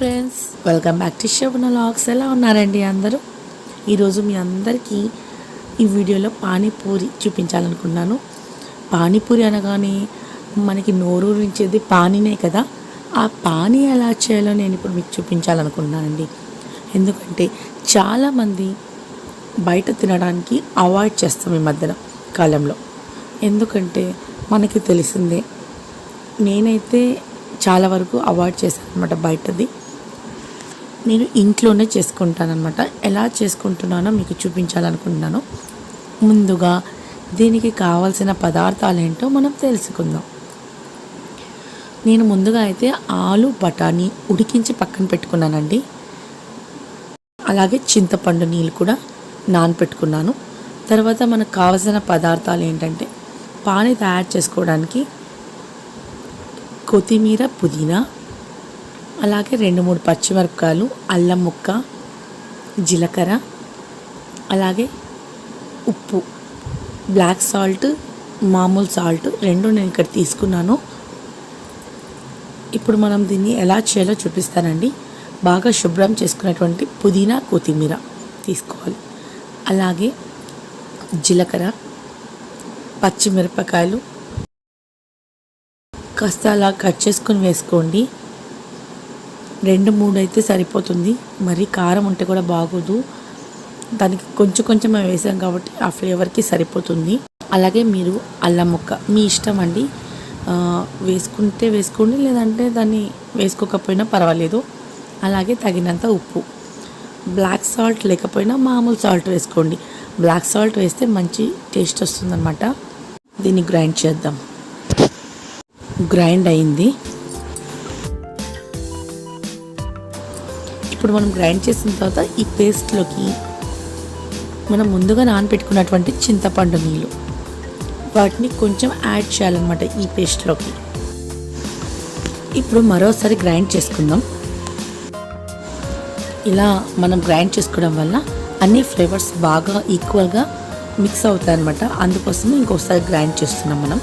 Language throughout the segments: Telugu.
Friends welcome back to Shobhana vlogs ఎలా ఉన్నారండి అందరూ? ఈరోజు మీ అందరికీ ఈ వీడియోలో పానీపూరి చూపించాలనుకున్నాను. పానీపూరి అనగానే మనకి నోరూరించేది పానీనే కదా. ఆ పానీ ఎలా చేయాలో నేను ఇప్పుడు మీకు చూపించాలనుకుంటున్నానండి ఎందుకంటే చాలామంది బయట తినడానికి అవాయిడ్ చేస్తాం ఈ మధ్యన కాలంలో. ఎందుకంటే మనకి తెలిసిందే నేనైతే చాలా వరకు అవాయిడ్ చేశాను అనమాట బయటది. నేను ఇంట్లోనే చేసుకుంటానన్నమాట. ఎలా చేసుకుంటున్నానో మీకు చూపించాలనుకుంటున్నాను. ముందుగా దీనికి కావాల్సిన పదార్థాలు ఏంటో మనం తెలుసుకుందాం. నేను ముందుగా అయితే ఆలు బఠానీ ఉడికించి పక్కన పెట్టుకున్నానండి. అలాగే చింతపండు నీళ్ళు కూడా నానపెట్టుకున్నాను. తర్వాత మనకు కావాల్సిన పదార్థాలు ఏంటంటే పానీ తయారు చేసుకోవడానికి కొత్తిమీర పుదీనా అలాగే రెండు మూడు పచ్చిమిరపకాయలు అల్లం ముక్క జీలకర్ర అలాగే ఉప్పు. బ్లాక్ సాల్ట్ మామూలు సాల్ట్ రెండు నేను ఇక్కడ తీసుకున్నాను. ఇప్పుడు మనం దీన్ని ఎలా చేయాలో చూపిస్తానండి. బాగా శుభ్రం చేసుకున్నటువంటి పుదీనా కొత్తిమీర తీసుకోవాలి. అలాగే జీలకర్ర పచ్చిమిరపకాయలు కాస్త అలా కట్ చేసుకొని వేసుకోండి. రెండు మూడు అయితే సరిపోతుంది. మరి కారం ఉంటే కూడా బాగోదు. దానికి కొంచెం కొంచెం మేము వేసాం కాబట్టి ఆ ఫ్లేవర్కి సరిపోతుంది. అలాగే మీరు అల్లం ముక్క మీ ఇష్టం అండి. వేసుకుంటే వేసుకోండి లేదంటే దాన్ని వేసుకోకపోయినా పర్వాలేదు. అలాగే తగినంత ఉప్పు. బ్లాక్ సాల్ట్ లేకపోయినా మామూలు సాల్ట్ వేసుకోండి. బ్లాక్ సాల్ట్ వేస్తే మంచి టేస్ట్ వస్తుందన్నమాట. దీన్ని గ్రైండ్ చేద్దాం. గ్రైండ్ అయింది. ఇప్పుడు మనం గ్రైండ్ చేసిన తర్వాత ఈ పేస్ట్లోకి మనం ముందుగా నానబెట్టుకున్నటువంటి చింతపండు నీళ్ళు. వాటిని కొంచెం యాడ్ చేయాలన్నమాట ఈ పేస్ట్లోకి ఇప్పుడు మరోసారి గ్రైండ్ చేసుకుందాం. ఇలా మనం గ్రైండ్ చేసుకోవడం వల్ల అన్ని ఫ్లేవర్స్ బాగా ఈక్వల్గా మిక్స్ అవుతాయి అనమాట అందుకోసం ఇంకోసారి గ్రైండ్ చేస్తున్నాం మనం.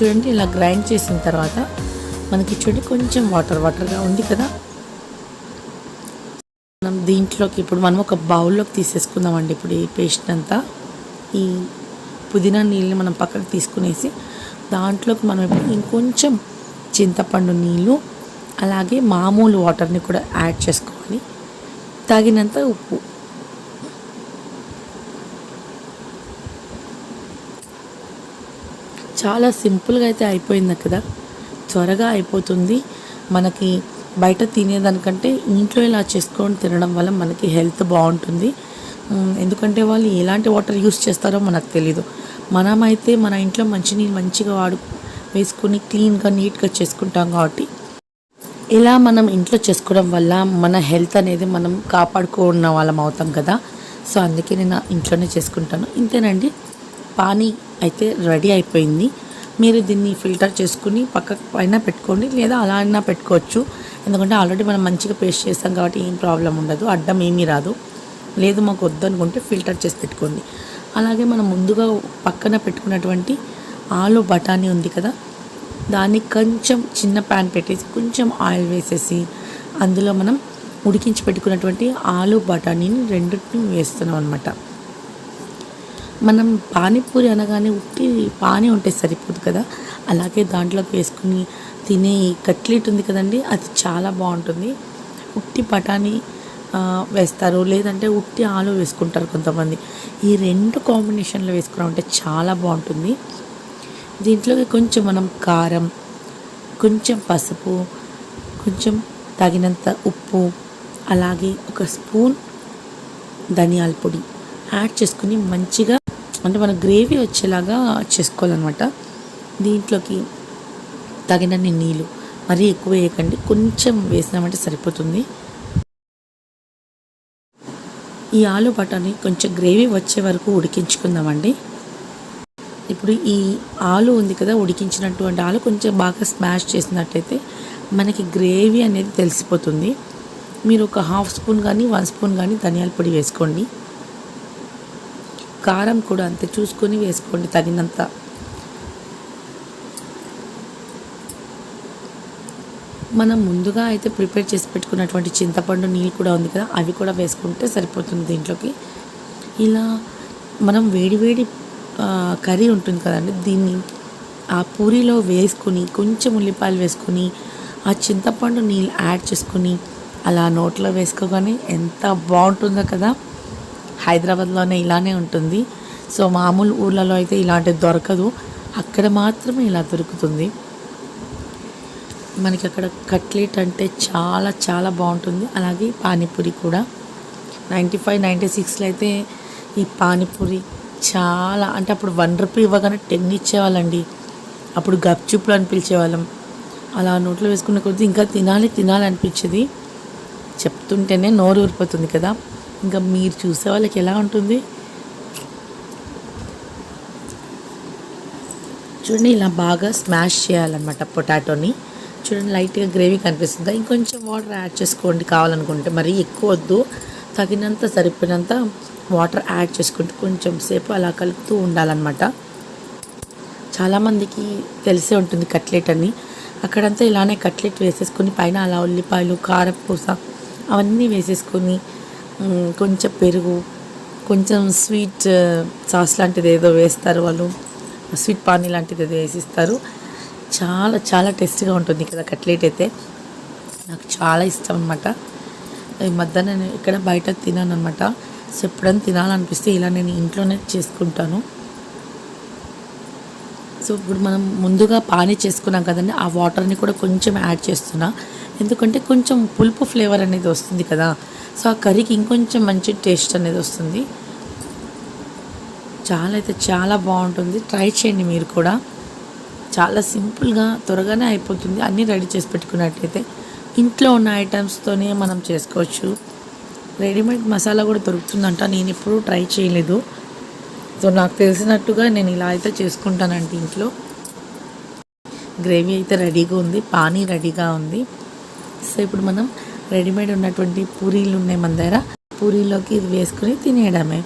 చూడండి ఇలా గ్రైండ్ చేసిన తర్వాత మనకి చూడండి కొంచెం వాటర్ వాటర్గా ఉంది కదా. మనం దీంట్లోకి ఇప్పుడు మనం ఒక బౌల్లోకి తీసేసుకుందామండి ఇప్పుడు ఈ పేస్ట్ అంతా. ఈ పుదీనా నీళ్ళని మనం పక్కకు తీసుకునేసి దాంట్లోకి మనం ఇప్పుడు ఇంకొంచెం చింతపండు నీళ్ళు అలాగే మామూలు వాటర్ని కూడా యాడ్ చేసుకోవాలి. తగినంత ఉప్పు. చాలా సింపుల్గా అయితే అయిపోయింది కదా. త్వరగా అయిపోతుంది. మనకి బయట తినేదానికంటే ఇంట్లో ఇలా చేసుకొని తినడం వల్ల మనకి హెల్త్ బాగుంటుంది. ఎందుకంటే వాళ్ళు ఎలాంటి వాటర్ యూస్ చేస్తారో మనకు తెలీదు. మనమైతే మన ఇంట్లో మంచినీళ్ళు మంచిగా వాడు వేసుకుని క్లీన్గా నీట్గా చేసుకుంటాం కాబట్టి. ఇలా మనం ఇంట్లో చేసుకోవడం వల్ల మన హెల్త్ అనేది మనం కాపాడుకున్న వాళ్ళం అవుతాం కదా. సో అందుకే నేను ఇంట్లోనే చేసుకుంటాను. ఇంతేనండి. పానీ అయితే రెడీ అయిపోయింది. మీరు దీన్ని ఫిల్టర్ చేసుకుని పక్కకు పైన పెట్టుకోండి లేదా అలా అయినా పెట్టుకోవచ్చు. ఎందుకంటే ఆల్రెడీ మనం మంచిగా పేస్ట్ చేస్తాం కాబట్టి ఏం ప్రాబ్లం ఉండదు. అడ్డం ఏమీ రాదు. లేదు మాకు వద్దనుకుంటే ఫిల్టర్ చేసి పెట్టుకోండి. అలాగే మనం ముందుగా పక్కన పెట్టుకున్నటువంటి ఆలు బఠానీ ఉంది కదా దాన్ని కొంచెం చిన్న ప్యాన్ పెట్టేసి కొంచెం ఆయిల్ వేసేసి అందులో మనం ఉడికించి పెట్టుకున్నటువంటి ఆలు బఠానీని రెండింటిని వేస్తున్నాం అనమాట మనం పానీపూరి అనగానే ఉట్టి పానీ ఉంటే సరిపోదు కదా. అలాగే దాంట్లోకి వేసుకుని తినే కట్లెట్ ఉంది కదండి అది చాలా బాగుంటుంది. ఉట్టి బఠానీ వేస్తారు. లేదంటే ఉట్టి ఆలు వేసుకుంటారు కొంతమంది. ఈ రెండు కాంబినేషన్లో వేసుకున్నామంటే చాలా బాగుంటుంది. దీంట్లోకి కొంచెం మనం కారం కొంచెం పసుపు కొంచెం తగినంత ఉప్పు అలాగే ఒక స్పూన్ ధనియాల పొడి యాడ్ చేసుకుని మంచిగా అంటే మన గ్రేవీ వచ్చేలాగా చేసుకోవాలన్నమాట. దీంట్లోకి తగినన్ని నీళ్ళు మరీ ఎక్కువ వేయకండి. కొంచెం వేసినామంటే సరిపోతుంది. ఈ ఆలు బటాని కొంచెం గ్రేవీ వచ్చే వరకు ఉడికించుకుందామండి. ఇప్పుడు ఈ ఆలు ఉంది కదా ఉడికించినటువంటి ఆలు కొంచెం బాగా స్మాష్ చేసినట్టయితే మనకి గ్రేవీ అనేది తెలిసిపోతుంది. మీరు ఒక హాఫ్ స్పూన్ కానీ వన్ స్పూన్ కానీ ధనియాల పొడి వేసుకోండి. కారం కూడా అంతే చూసుకొని వేసుకోండి తగినంత. మనం ముందుగా అయితే ప్రిపేర్ చేసి పెట్టుకున్నటువంటి చింతపండు నీళ్ళు కూడా ఉంది కదా అవి కూడా వేసుకుంటే సరిపోతుంది దీంట్లోకి. ఇలా మనం వేడివేడి కర్రీ ఉంటుంది కదండి దీన్ని ఆ పూరిలో వేసుకుని కొంచెం ఉల్లిపాయలు వేసుకుని ఆ చింతపండు నీళ్ళు యాడ్ చేసుకుని అలా నోట్లో వేసుకోగానే ఎంత బాగుంటుందో కదా. హైదరాబాద్లోనే ఇలానే ఉంటుంది. సో మామూలు ఊర్లలో అయితే ఇలాంటిది దొరకదు. అక్కడ మాత్రమే ఇలా దొరుకుతుంది. మనకి అక్కడ కట్లెట్ అంటే చాలా చాలా బాగుంటుంది. అలాగే పానీపూరి కూడా. నైంటీ ఫైవ్ నైంటీ సిక్స్లో అయితే ఈ పానీపూరి చాలా అంటే అప్పుడు వన్ రూపీ ఇవ్వగానే టెన్ ఇచ్చేవాళ్ళండి. అప్పుడు గప్చుప్లు అని పిలిచేవాళ్ళం. అలా నోట్లో వేసుకున్న కొద్దీ ఇంకా తినాలి తినాలి అనిపించేది. చెప్తుంటేనే నోరు ఊరిపోతుంది కదా. ఇంకా మీరు చూసే వాళ్ళకి ఎలా ఉంటుంది? చూడండి ఇలా బాగా స్మాష్ చేయాలన్నమాట పొటాటోని. చూడండి లైట్గా గ్రేవీ కనిపిస్తుంది? ఇంకొంచెం వాటర్ యాడ్ చేసుకోండి కావాలనుకుంటే. మరి ఎక్కువ వద్దు. తగినంత సరిపోయినంత వాటర్ యాడ్ చేసుకుంటూ కొంచెం సేపు అలా కలుపుతూ ఉండాలన్నమాట. చాలామందికి తెలిసే ఉంటుంది కట్లెట్ అని. అక్కడంతా ఇలానే కట్లెట్ వేసేసుకొని పైన అలా ఉల్లిపాయలు కారపూస అవన్నీ వేసేసుకొని కొంచెం పెరుగు కొంచెం స్వీట్ సాస్ లాంటిది ఏదో వేస్తారు వాళ్ళు. స్వీట్ పానీ లాంటిది ఏదో వేసిస్తారు. చాలా చాలా టేస్టీగా ఉంటుంది కదా కట్లెట్ అయితే. నాకు చాలా ఇష్టం అనమాట ఈ మధ్య నేను ఇక్కడ బయట తినాను అనమాట సో ఎప్పుడైనా తినాలనిపిస్తే ఇలా నేను ఇంట్లోనే చేసుకుంటాను. సో ఇప్పుడు మనం ముందుగా పానీ చేసుకున్నాం కదండి ఆ వాటర్ని కూడా కొంచెం యాడ్ చేస్తున్నా. ఎందుకంటే కొంచెం పులుపు ఫ్లేవర్ అనేది వస్తుంది కదా. సో ఆ కర్రీకి ఇంకొంచెం మంచి టేస్ట్ అనేది వస్తుంది. చాలా అయితే చాలా బాగుంటుంది. ట్రై చేయండి మీరు కూడా. చాలా సింపుల్గా త్వరగానే అయిపోతుంది. అన్నీ రెడీ చేసి పెట్టుకున్నట్టయితే ఇంట్లో ఉన్న ఐటమ్స్తోనే మనం చేసుకోవచ్చు. రెడీమేడ్ మసాలా కూడా దొరుకుతుందంట. నేను ఎప్పుడూ ట్రై చేయలేదు. సో నాకు తెలిసినట్టుగా నేను ఇలా అయితే చేసుకుంటానండి ఇంట్లో. గ్రేవీ అయితే రెడీగా ఉంది. పానీ రెడీగా ఉంది. సో ఇప్పుడు మనం రెడీమేడ్ ఉన్నటువంటి పూరీలు ఉన్నాయి మన దగ్గర. పూరీలోకి ఇది వేసుకుని తినేయడమే.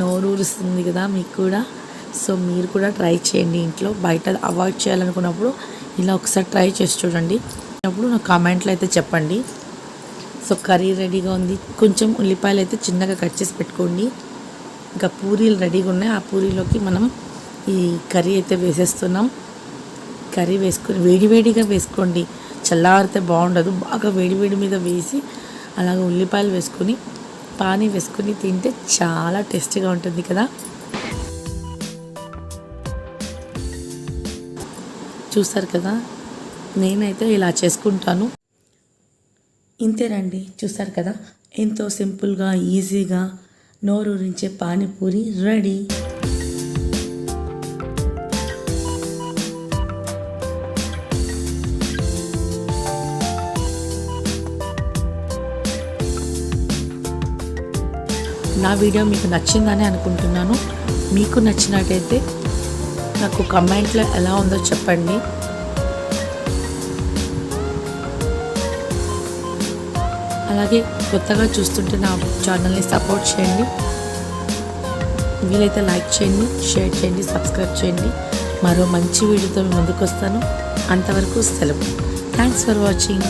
నోరు ఊరుస్తుంది కదా మీకు కూడా. సో మీరు కూడా ట్రై చేయండి ఇంట్లో. బయట అవాయిడ్ చేయాలనుకున్నప్పుడు ఇలా ఒకసారి ట్రై చేసి చూడండి. అప్పుడు నాకు కామెంట్లో అయితే చెప్పండి. సో కర్రీ రెడీగా ఉంది. కొంచెం ఉల్లిపాయలు అయితే చిన్నగా కట్ చేసి పెట్టుకోండి. ఇంకా పూరీలు రెడీగా ఉన్నాయి. ఆ పూరీలోకి మనం ఈ కర్రీ అయితే వేసేస్తున్నాం. కర్రీ వేసుకొని వేడివేడిగా వేసుకోండి. చల్లారితే బాగుండదు. బాగా వేడివేడి మీద వేసి అలాగే ఉల్లిపాయలు వేసుకొని పానీ వేసుకొని తింటే చాలా టేస్టీగా ఉంటుంది కదా. చూస్తారు కదా నేనైతే ఇలా చేసుకుంటాను. ఇంతేనండి చూస్తారు కదా. ఎంతో సింపుల్గా ఈజీగా నోరూరించే పానీపూరి రెడీ. నా వీడియో మీకు నచ్చిందని అనుకుంటున్నాను. మీకు నచ్చినట్టయితే నాకు కమెంట్లో ఎలా ఉందో చెప్పండి. అలాగే కొత్తగా చూస్తుంటే నా ఛానల్ని సపోర్ట్ చేయండి. వీలైతే లైక్ చేయండి షేర్ చేయండి సబ్స్క్రైబ్ చేయండి. మరో మంచి వీడియోతో ముందుకు వస్తాను. అంతవరకు సెలవు. Thanks for watching.